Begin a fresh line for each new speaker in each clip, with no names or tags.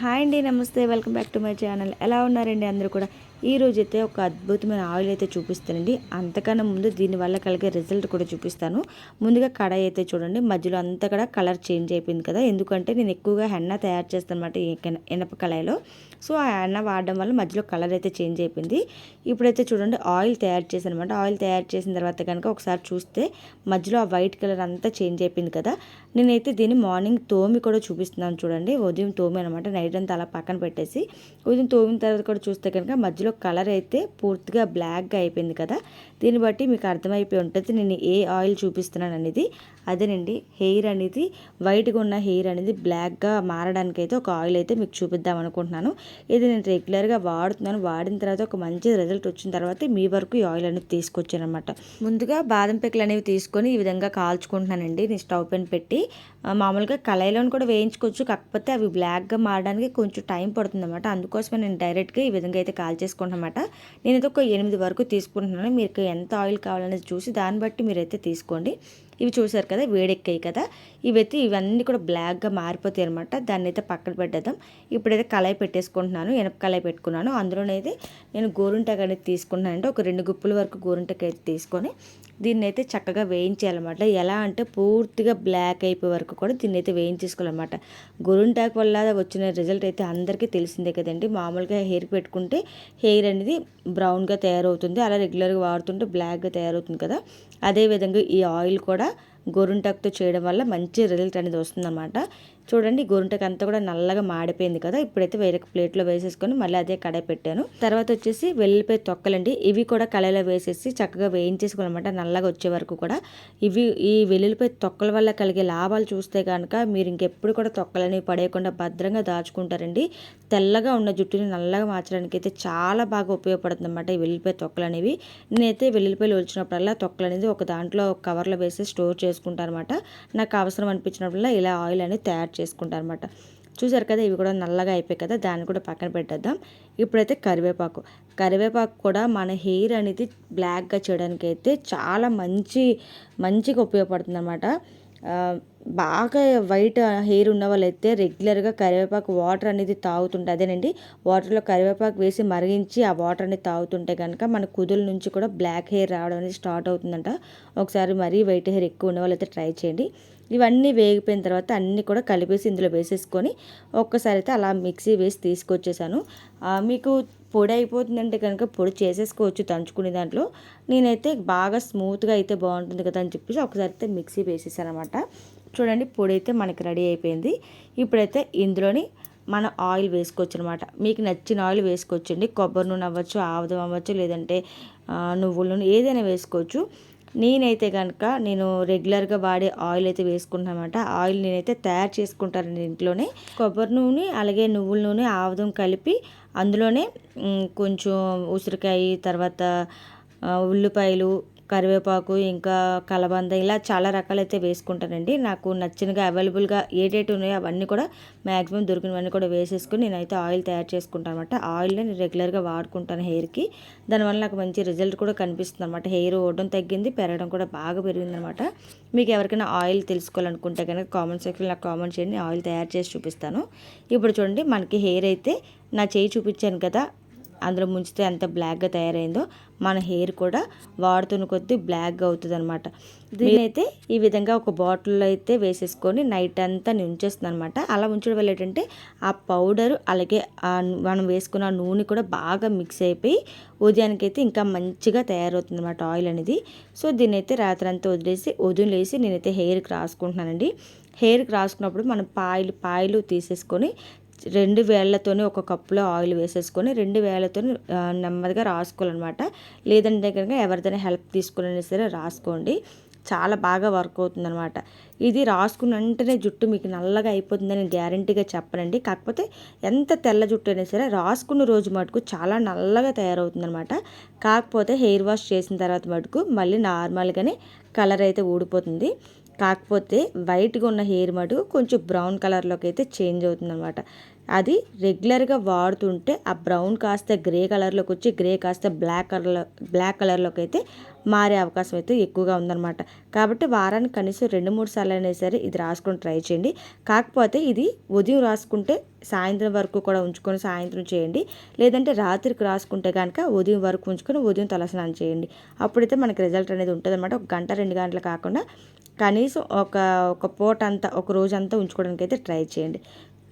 Hi అండి నమస్తే welcome back to my channel. ఎలా ఉన్నారండి అందరూ కూడా? ఈ అయితే ఒక అద్భుతమైన ఆయిల్ అయితే చూపిస్తానండి. అంతకన్నా ముందు దీనివల్ల కలిగే రిజల్ట్ కూడా చూపిస్తాను. ముందుగా కడాయి అయితే చూడండి. మధ్యలో అంతా కూడా కలర్ చేంజ్ అయిపోయింది కదా. ఎందుకంటే నేను ఎక్కువగా హెన్న తయారు చేస్తాను అనమాట ఈ ఎనప కళాయిలో. సో ఆ ఎన్న వాడడం వల్ల మధ్యలో కలర్ అయితే చేంజ్ అయిపోయింది. ఇప్పుడైతే చూడండి ఆయిల్ తయారు చేశాను అనమాట ఆయిల్ తయారు చేసిన తర్వాత కనుక ఒకసారి చూస్తే మధ్యలో ఆ వైట్ కలర్ అంతా చేంజ్ అయిపోయింది కదా. నేనైతే దీన్ని మార్నింగ్ తోమి కూడా చూపిస్తున్నాను చూడండి. ఉదయం తోమి అనమాట నైట్ అంతా అలా పక్కన పెట్టేసి. ఉదయం తోమిన తర్వాత కూడా చూస్తే కనుక మధ్యలో కలర్ అయితే పూర్తిగా బ్లాక్గా అయిపోయింది కదా. దీన్ని బట్టి మీకు అర్థమైపోయి ఉంటుంది నేను ఏ ఆయిల్ చూపిస్తున్నాను అనేది. అదేనండి హెయిర్ అనేది వైట్గా ఉన్న హెయిర్ అనేది బ్లాక్గా మారడానికి అయితే ఒక ఆయిల్ అయితే మీకు చూపిద్దాం అనుకుంటున్నాను. ఇది నేను రెగ్యులర్గా వాడుతున్నాను. వాడిన తర్వాత ఒక మంచి రిజల్ట్ వచ్చిన తర్వాత మీ వరకు ఈ ఆయిల్ అనేది తీసుకొచ్చాను అనమాట ముందుగా బాదం పిక్కలు అనేవి తీసుకొని ఈ విధంగా కాల్చుకుంటున్నానండి. నేను స్టవ్ పైన పెట్టి మామూలుగా కళాయిలోని కూడా వేయించుకోవచ్చు. కాకపోతే అవి బ్లాక్గా మారడానికి కొంచెం టైం పడుతుంది అనమాట అందుకోసమే నేను డైరెక్ట్గా ఈ విధంగా అయితే కాల్ చేసుకుంటానమాట నేనైతే ఒక ఎనిమిది వరకు తీసుకుంటున్నాను. మీకు ఎంత ఆయిల్ కావాలనేది చూసి దాన్ని బట్టి మీరైతే తీసుకోండి. ఇవి చూసారు కదా వేడెక్కాయి కదా. ఇవైతే ఇవన్నీ కూడా బ్లాక్గా మారిపోతాయి అనమాట దాన్ని అయితే పక్కన పెట్టేద్దాం. ఇప్పుడైతే కళాయి పెట్టేసుకుంటున్నాను ఎనప కళాయి పెట్టుకున్నాను. అందులోనైతే నేను గోరుంటాకు అనేది తీసుకున్నాను అంటే ఒక రెండు గుప్పుల వరకు గోరుంటాకు అయితే తీసుకొని దీన్ని అయితే చక్కగా వేయించేయాలన్నమాట. ఎలా అంటే పూర్తిగా బ్లాక్ అయిపోయే వరకు కూడా దీన్ని అయితే వేయించేసుకోవాలన్నమాట. గోరుంటాకు వల్ల వచ్చిన రిజల్ట్ అయితే అందరికీ తెలిసిందే కదండి. మామూలుగా హెయిర్ పెట్టుకుంటే హెయిర్ అనేది బ్రౌన్గా తయారవుతుంది. అలా రెగ్యులర్గా వాడుతుంటే బ్లాక్గా తయారవుతుంది కదా. అదేవిధంగా ఈ ఆయిల్ కూడా గోరింటాకుతో చేయడం వల్ల మంచి రిజల్ట్ అనేది వస్తుందన్నమాట. చూడండి గోరుంటాకు అంతా కూడా నల్లగా మాడిపోయింది కదా. ఇప్పుడైతే వేరే ప్లేట్లో వేసేసుకొని మళ్ళీ అదే కడాయి పెట్టాను. తర్వాత వచ్చేసి వెల్లిపాయ తొక్కలండి. ఇవి కూడా కళాయిలో వేసేసి చక్కగా వేయించేసుకోవాలన్నమాట నల్లగా వచ్చే వరకు కూడా. ఇవి ఈ వెల్లుల్లిపాయ తొక్కల వల్ల కలిగే లాభాలు చూస్తే కనుక మీరు ఇంకెప్పుడు కూడా తొక్కలని పడేయకుండా భద్రంగా దాచుకుంటారండి. తెల్లగా ఉన్న జుట్టుని నల్లగా మార్చడానికి అయితే చాలా బాగా ఉపయోగపడుతుంది అనమాట ఈ వెల్లుల్లిపాయ తొక్కలు అనేవి నేనైతే వెల్లుల్లిపాయలు వచ్చినప్పుడల్లా తొక్కలు అనేది ఒక దాంట్లో కవర్లో వేసి స్టోర్ చేసుకుంటాను అనమాట నాకు అవసరం అనిపించినప్పుడల్లా ఇలా ఆయిల్ అనేది తయారు చేసుకుంటాను అనమాట చూసారు కదా ఇవి కూడా నల్లగా అయిపోయాయి కదా దాన్ని కూడా పక్కన పెట్టేద్దాం. ఇప్పుడైతే కరివేపాకు. కరివేపాకు కూడా మన హెయిర్ అనేది బ్లాక్గా చేయడానికి అయితే చాలా మంచి మంచిగా ఉపయోగపడుతుంది అనమాట బాగా వైట్ హెయిర్ ఉన్న వాళ్ళైతే రెగ్యులర్గా కరివేపాకు వాటర్ అనేది తాగుతుంటే అదేనండి వాటర్లో కరివేపాకు వేసి మరిగించి ఆ వాటర్ అనేది తాగుతుంటే కనుక మన కుదుల నుంచి కూడా బ్లాక్ హెయిర్ రావడం అనేది స్టార్ట్ అవుతుందంట. ఒకసారి మరీ వైట్ హెయిర్ ఎక్కువ ఉన్న వాళ్ళైతే ట్రై చేయండి. ఇవన్నీ వేగిపోయిన తర్వాత అన్నీ కూడా కలిపేసి ఇందులో వేసేసుకొని ఒక్కసారి అయితే అలా మిక్సీ వేసి తీసుకొచ్చేసాను. మీకు పొడి అయిపోతుందంటే కనుక పొడి చేసేసుకోవచ్చు దంచుకునే దాంట్లో. నేనైతే బాగా స్మూత్గా అయితే బాగుంటుంది కదా అని చెప్పేసి ఒకసారి అయితే మిక్సీ వేసేసాను అనమాట చూడండి పొడి అయితే మనకి రెడీ అయిపోయింది. ఇప్పుడైతే ఇందులోని మన ఆయిల్ వేసుకోవచ్చు అనమాట మీకు నచ్చిన ఆయిల్ వేసుకోవచ్చండి. కొబ్బరి నూనె అవ్వచ్చు ఆవదం అవ్వచ్చు లేదంటే నువ్వుల నూనె ఏదైనా వేసుకోవచ్చు. నేనైతే కనుక నేను రెగ్యులర్గా వాడే ఆయిల్ అయితే వేసుకుంటాను అనమాట ఆయిల్ నేనైతే తయారు చేసుకుంటానండి ఇంట్లోనే. కొబ్బరి నూనె అలాగే నువ్వుల నూనె ఆవదం కలిపి అందులోనే కొంచెం ఉసిరికాయ తర్వాత ఉల్లిపాయలు కరివేపాకు ఇంకా కలబంద ఇలా చాలా రకాలైతే వేసుకుంటానండి. నాకు నచ్చినగా అవైలబుల్గా ఏటేటి ఉన్నాయో అవన్నీ కూడా మ్యాక్సిమం దొరికినవన్నీ కూడా వేసేసుకుని నేనైతే ఆయిల్ తయారు చేసుకుంటాను అనమాట ఆయిల్ నేను రెగ్యులర్గా వాడుకుంటాను హెయిర్కి. దానివల్ల నాకు మంచి రిజల్ట్ కూడా కనిపిస్తుంది అనమాట హెయిర్ ఓడడం తగ్గింది పెరగడం కూడా బాగా పెరిగిందనమాట మీకు ఎవరికైనా ఆయిల్ తెలుసుకోవాలనుకుంటే కనుక కామెంట్ సెక్షన్లో నాకు కామెంట్ చేయండి ఆయిల్ తయారు చేసి చూపిస్తాను. ఇప్పుడు చూడండి మనకి హెయిర్ అయితే నా చేయి చూపించాను కదా అందులో ముంచితే ఎంత బ్లాక్గా తయారైందో మన హెయిర్ కూడా వాడుతున్న కొద్దీ బ్లాక్గా అవుతుంది అనమాట దీనైతే ఈ విధంగా ఒక బాటిల్లో అయితే వేసేసుకొని నైట్ అంతా నేను ఉంచేస్తుంది అనమాట అలా ఉంచడం వల్ల ఏంటంటే ఆ పౌడర్ అలాగే మనం వేసుకున్న ఆ నూనె కూడా బాగా మిక్స్ అయిపోయి ఉదయానికైతే ఇంకా మంచిగా తయారవుతుంది అనమాట ఆయిల్ అనేది. సో దీన్నైతే అయితే రాత్రి అంతా వదిలేసి ఉదయం లేసి నేనైతే హెయిర్కి రాసుకుంటున్నానండి. హెయిర్కి రాసుకున్నప్పుడు మనం పాయలు పాయలు తీసేసుకొని రెండు వేళ్ళతోనే ఒక కప్పులో ఆయిల్ వేసేసుకొని రెండు వేళ్ళతో నెమ్మదిగా రాసుకోవాలన్నమాట. లేదంటే కనుక ఎవరిదైనా హెల్ప్ తీసుకుని సరే రాసుకోండి. చాలా బాగా వర్క్ అవుతుందన్నమాట. ఇది రాసుకున్న వెంటనే జుట్టు మీకు నల్లగా అయిపోతుందని గ్యారంటీగా చెప్పనండి. కాకపోతే ఎంత తెల్ల జుట్టు అయినా సరే రాసుకున్న రోజు మటుకు చాలా నల్లగా తయారవుతుందన్నమాట. కాకపోతే హెయిర్ వాష్ చేసిన తర్వాత మటుకు మళ్ళీ నార్మల్గానే కలర్ అయితే ఊడిపోతుంది. కాకపోతే వైట్గా ఉన్న హెయిర్ మటుకు కొంచెం బ్రౌన్ కలర్లోకి అయితే చేంజ్ అవుతుంది అనమాట అది రెగ్యులర్గా వాడుతుంటే ఆ బ్రౌన్ కాస్త గ్రే కలర్లోకి వచ్చి గ్రే కాస్త బ్లాక్ కలర్లో బ్లాక్ కలర్లోకి అయితే మారే అవకాశం అయితే ఎక్కువగా ఉందన్నమాట. కాబట్టి వారానికి కనీసం రెండు మూడు సార్లు అయినా సరే ఇది రాసుకొని ట్రై చేయండి. కాకపోతే ఇది ఉదయం రాసుకుంటే సాయంత్రం వరకు కూడా ఉంచుకొని సాయంత్రం చేయండి. లేదంటే రాత్రికి రాసుకుంటే కనుక ఉదయం వరకు ఉంచుకొని ఉదయం తలస్నానం చేయండి. అప్పుడైతే మనకి రిజల్ట్ అనేది ఉంటుంది అనమాట ఒక గంట రెండు గంటలు కాకుండా కనీసం ఒక ఒక పూట అంతా ఒక రోజంతా ఉంచుకోవడానికి అయితే ట్రై చేయండి.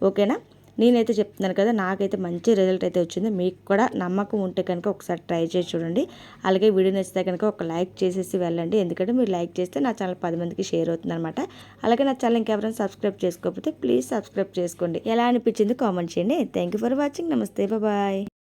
ఓకేనా? నేనైతే చెప్తున్నాను కదా నాకైతే మంచి రిజల్ట్ అయితే వచ్చింది. మీకు కూడా నమ్మకం ఉంటే కనుక ఒకసారి ట్రై చేసి చూడండి. అలాగే వీడియో నచ్చితే కనుక ఒక లైక్ చేసేసి వెళ్ళండి. ఎందుకంటే మీరు లైక్ చేస్తే నా ఛానల్ పది మందికి షేర్ అవుతుంది అనమాట అలాగే నా ఛానల్ ఇంకెవరైనా సబ్స్క్రైబ్ చేసుకోకపోతే ప్లీజ్ సబ్స్క్రైబ్ చేసుకోండి. ఎలా అనిపించింది కామెంట్ చేయండి. థ్యాంక్ యూ ఫర్ వాచింగ్ నమస్తే. బాయ్